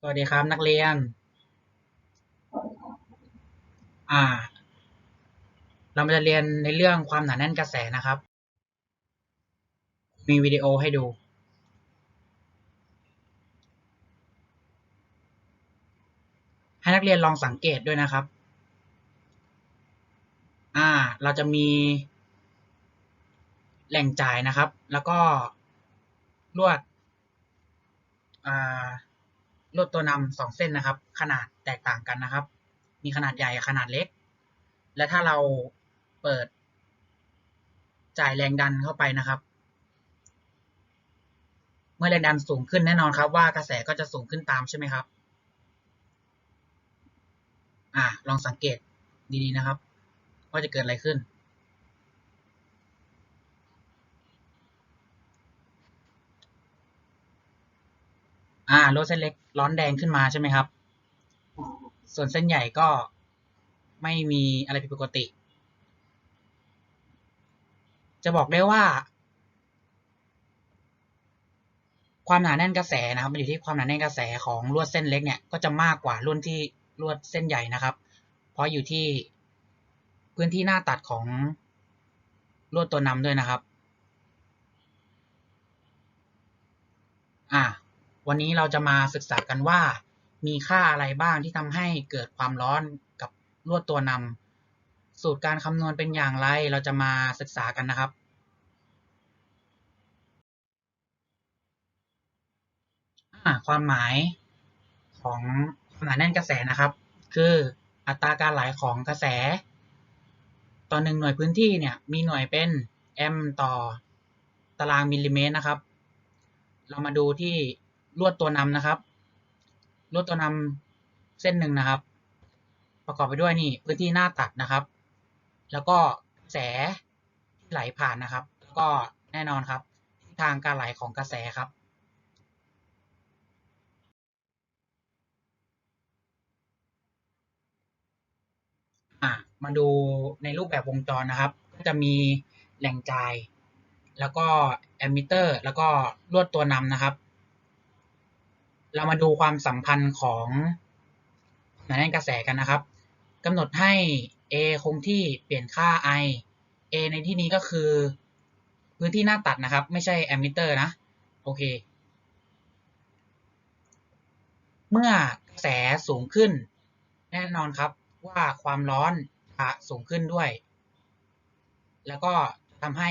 สวัสดีครับนักเรียน อ่า เรามาจะเรียนในเรื่องความหนาแน่นกระแสนะครับ มีวิดีโอให้ดู ให้นักเรียนลองสังเกตด้วยนะครับ อ่า เราจะมีแหล่งจ่ายนะครับ แล้วก็ลวด อ่า ลวดตัวนำสองเส้นนะครับ ขนาดแตกต่างกันนะครับ มีขนาดใหญ่กับขนาดเล็ก และถ้าเราเปิด จ่ายแรงดันเข้าไปนะครับ เมื่อแรงดันสูงขึ้นแน่นอนครับว่ากระแสก็จะสูงขึ้นตามใช่ไหมครับอ่าลองสังเกตดีๆนะครับ ว่าจะเกิดอะไรขึ้น อ่าลวดเส้นเล็กร้อนแดงขึ้นมาใช่ไหมครับ ส่วนเส้นใหญ่ก็ไม่มีอะไรผิดปกติ จะบอกได้ว่า ความหนาแน่นกระแสนะครับ มันอยู่ที่ความหนาแน่นกระแสของลวดเส้นเล็กเนี่ยก็จะมากกว่าลวดที่ลวดเส้นใหญ่นะครับ เพราะอยู่ที่พื้นที่หน้าตัดของลวดตัวนำด้วยนะครับ อ่า วันนี้เราจะมาศึกษากันว่า มีค่าอะไรบ้างที่ทำให้เกิดความร้อนกับลวดตัวนำสูตรการคำนวณเป็นอย่างไร เราจะมาศึกษากันนะครับ ความหมายของความหนาแน่นกระแสนะครับ คืออัตราการไหลของกระแส ต่อหนึ่งหน่วยพื้นที่เนี่ยมีหน่วยเป็นแอมป์ต่อตารางมิลลิเมตรนะครับ เรามาดูที่ ลวดตัวนำนะครับ ลวดตัวนำเส้นหนึ่งนะครับ ประกอบไปด้วยนี่พื้นที่หน้าตัดนะครับ แล้วก็แสที่ไหลผ่านนะครับ แล้วก็แน่นอนครับทิศทางการไหลของกระแสครับอะมาดูในรูปแบบวงจรนะครับ ก็จะมีแหล่งจ่าย แล้วก็แอมมิเตอร์ แล้วก็ลวดตัวนำนะครับ เรามาดูความสัมพันธ์ของหนาแน่นกระแสกันนะครับกำหนดให้ A คงที่เปลี่ยนค่า I A ในที่นี้ก็คือ พื้นที่หน้าตัดนะครับ ไม่ใช่แอมมิเตอร์นะโอเค เมื่อกระแสสูงขึ้น แน่นอนครับว่าความร้อนจะสูงขึ้นด้วย แล้วก็ทำให้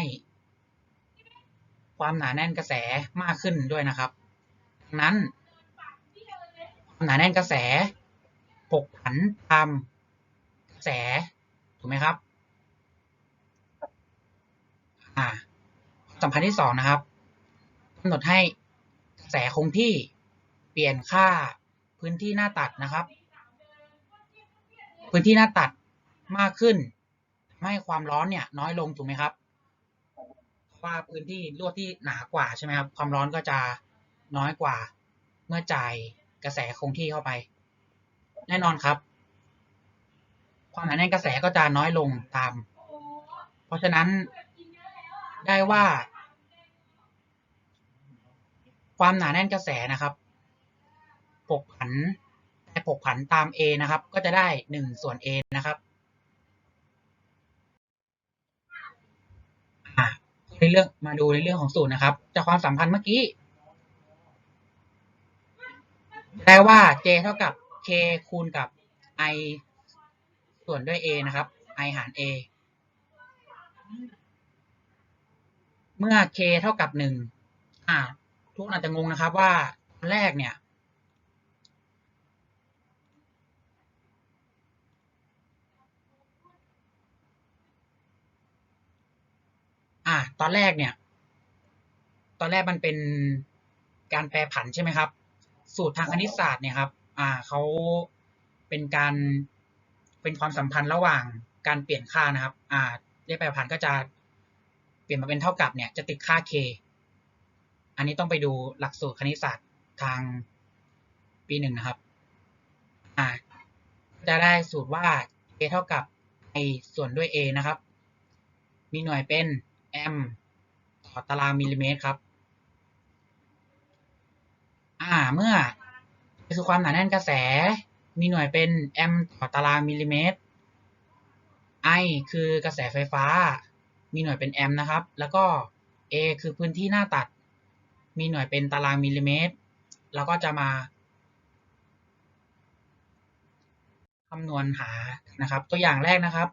ความหนาแน่นกระแสมากขึ้นด้วยนะครับ ดังนั้น หนาแน่นกระแสผกผันตามกระแส ถูกไหมครับ อ่าสำคัญที่สองนะครับกำหนดให้กระแสคงที่เปลี่ยนค่าพื้นที่หน้าตัดนะครับ พื้นที่หน้าตัดมากขึ้นทำให้ความร้อนเนี่ย น้อยลงถูกไหมครับว่าพื้นที่ลวดที่หนากว่าใช่ไหมครับ ความร้อนก็จะน้อยกว่าเมื่อจ่าย กระแสคงที่เข้าไป แน่นอนครับ ความหนาแน่นกระแสก็จะน้อยลงตาม เพราะฉะนั้นได้ว่า ความหนาแน่นกระแสนะครับผกผันแต่ผกผันตาม A นะครับ ก็จะได้หนึ่งส่วน A นะครับในเรื่องมาดูในเรื่องของสูตรนะครับ จากความสัมพันธ์เมื่อกี้ ได้ว่า J เท่ากับ K คูณกับ I ส่วนด้วย A นะครับ I หาร A เมื่อ K เท่ากับหนึ่งอ่า ทุกคนอาจจะงงนะครับว่าตอนแรกเนี่ย อ่า ตอนแรกเนี่ย ตอนแรกมันเป็นการแปรผันใช่ไหมครับ สูตรทางคณิตศาสตร์เนี่ยครับ อ่าเขาเป็นการเป็นความสัมพันธ์ระหว่างการเปลี่ยนค่านะครับ อ่าเลขแปรผันก็จะเปลี่ยนมาเป็นเท่ากับเนี่ยจะติดค่า k อันนี้ต้องไปดูหลักสูตรคณิตศาสตร์ทางปีหนึ่งนะครับ อ่า จะได้สูตรว่า k เท่ากับ i ส่วนด้วย a นะครับ มีหน่วยเป็นแอมป์ต่อตารางมิลลิเมตรครับ อ่า เมื่อคือความหนาแน่นกระแส มีหน่วยเป็นแอมต่อตารางมิลลิเมตร I คือกระแสไฟฟ้า มีหน่วยเป็นแอมป์นะครับ แล้วก็ A คือพื้นที่หน้าตัด มีหน่วยเป็นตารางมิลลิเมตรเราก็จะมาคำนวณหานะครับ ตัวอย่างแรกนะครับ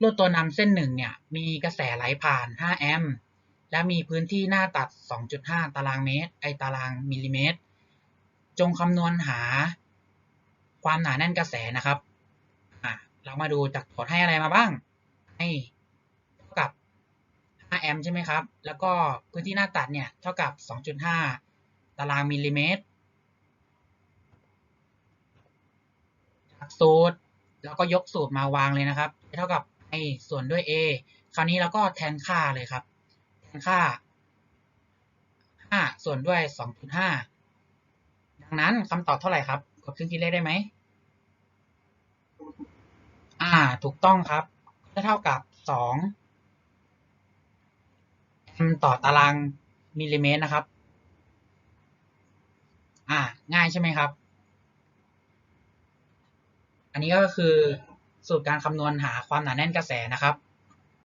ลวดตัวนำเส้นหนึ่งเนี่ยมีกระแสไหลผ่าน 5 แอมป์และมีพื้นที่หน้าตัด 2.5 ตารางเมตร ไอตารางมิลลิเมตร จงคำนวณหาความหนาแน่นกระแสนะครับอะเรามาดูจากโจทย์ให้อะไรมาบ้าง ให้เท่ากับ 5 แอมป์ใช่ไหมครับ แล้วก็พื้นที่หน้าตัดเนี่ยเท่ากับ 2.5 ตารางมิลลิเมตรจากสูตรแล้วก็ยกสูตรมาวางเลยนะครับ เท่ากับ i ส่วนด้วย a คราวนี้เราก็แทนค่าเลยครับ แทนค่า 5 ส่วนด้วย 2.5 นั้นคำตอบเท่าไหร่ครับกดเครื่องคิดเลขได้ไหม อ่า ถูกต้องครับจะเท่ากับ2แอมป์ต่อตารางมิลลิเมตรนะครับ อ่า ง่ายใช่ไหมครับ อันนี้ก็คือสูตรการคำนวณหาความหนาแน่นกระแสนะครับ